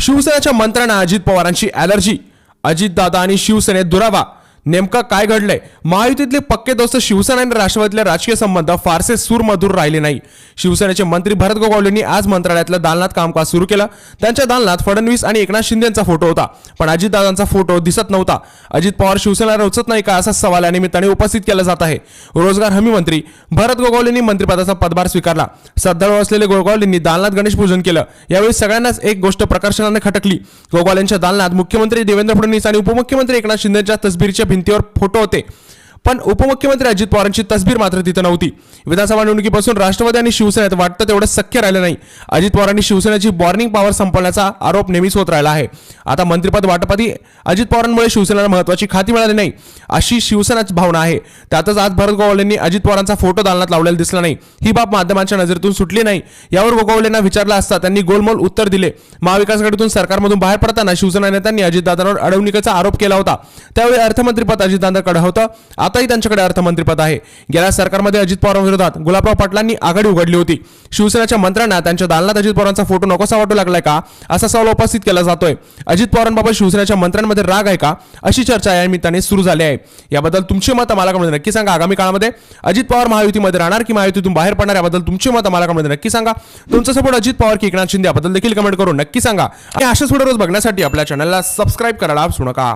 शिवसेनेच्या मंत्र्यांना अजित पवारांची ॲलर्जी अजितदादा आणि शिवसेनेत दुरावा. नेमकं काय घडलंय? महायुतीतले पक्के दोस्त शिवसेना आणि राष्ट्रवादीतले राजकीय संबंध फारसे सूरमधूर राहिले नाही. शिवसेनेचे मंत्री भरत गोगावलेंनी आज मंत्रालयातलं दालनात कामकाज सुरू केलं. त्यांच्या दालनात फडणवीस आणि एकनाथ शिंदेचा फोटो होता. पण अजितदादांचा फोटो दिसत नव्हता. अजित पवार शिवसेना रचत नाही का असा सवाल या निमित्ताने उपस्थित केला जात आहे. रोजगार हमी मंत्री भरत गोगावलेंनी मंत्रिपदाचा पदभार स्वीकारला. सध्यावर असलेले गोगावलेंनी दालनात गणेश पूजन केलं. यावेळी सगळ्यांनाच एक गोष्ट प्रकर्षणाने खटकली. गोगावलेंच्या दालनात मुख्यमंत्री देवेंद्र फडणवीस आणि उपमुख्यमंत्री एकनाथ शिंदेच्या तसबिरीच्या भिंतीवर फोटो होते. पण उपमुख्यमंत्री अजित पवारांची तस्बीर मात्र तिथं नव्हती. विधानसभा निवडणुकीपासून राष्ट्रवादी आणि शिवसेनेत वाटतं तेवढं सख्य राहिलं नाही. अजित पवारांनी शिवसेनेची बॉर्निंग पॉवर संपवण्याचा आरोप नेहमीच होत राहिला आहे. आता मंत्रिपद वाटपाती अजित पवारांमुळे शिवसेनेला महत्वाची खाती मिळाली नाही अशी शिवसेनाची भावना आहे. त्यातच आज भरत गोगावलेंनी अजित पवारांचा फोटो दालनात लावलेला दिसला नाही. ही बाब माध्यमांच्या नजरेतून सुटली नाही. यावर गोगावलेंना विचारला असता त्यांनी गोलमोल उत्तर दिले. महाविकास आघाडीतून सरकारमधून बाहेर पडताना शिवसेना नेत्यांनी अजितदादांवर अडवणुकीचा आरोप केला होता. त्यावेळी अर्थमंत्रीपद अजितदादांकडे होतं. आताही त्यांच्याकडे अर्थमंत्रीपद आहे. गेल्या सरकारमध्ये अजित पवारांविरोधात गुलाबराव पाटलांनी आघाडी उघडली होती. शिवसेनेच्या मंत्र्यांना त्यांच्या दालनात अजित पवारांचा फोटो नकोसा वाटू लागलाय का? असा सवाल उपस्थित केला जातोय. अजित पवारांबाबत शिवसेनेच्या मंत्र्यांमध्ये राग आहे का? अशी चर्चा या निमित्ताने सुरू झाली आहे. याबद्दल तुमची मत मला कमेंट नक्की सांगा. आगामी काळामध्ये अजित पवार महायुतीमध्ये राहणार की महायुतीतून बाहेर पडणार? याबद्दल तुमची मत मला कमेंट नक्की सांगा. तुमचा सपोर्ट अजित पवार की एकनाथ शिंदे याबद्दल देखील कमेंट करून नक्की सांगा. आणि अशाच व्हिडिओ रोज बघण्यासाठी आपल्या चॅनलला सबस्क्राईब करायला विसरू नका.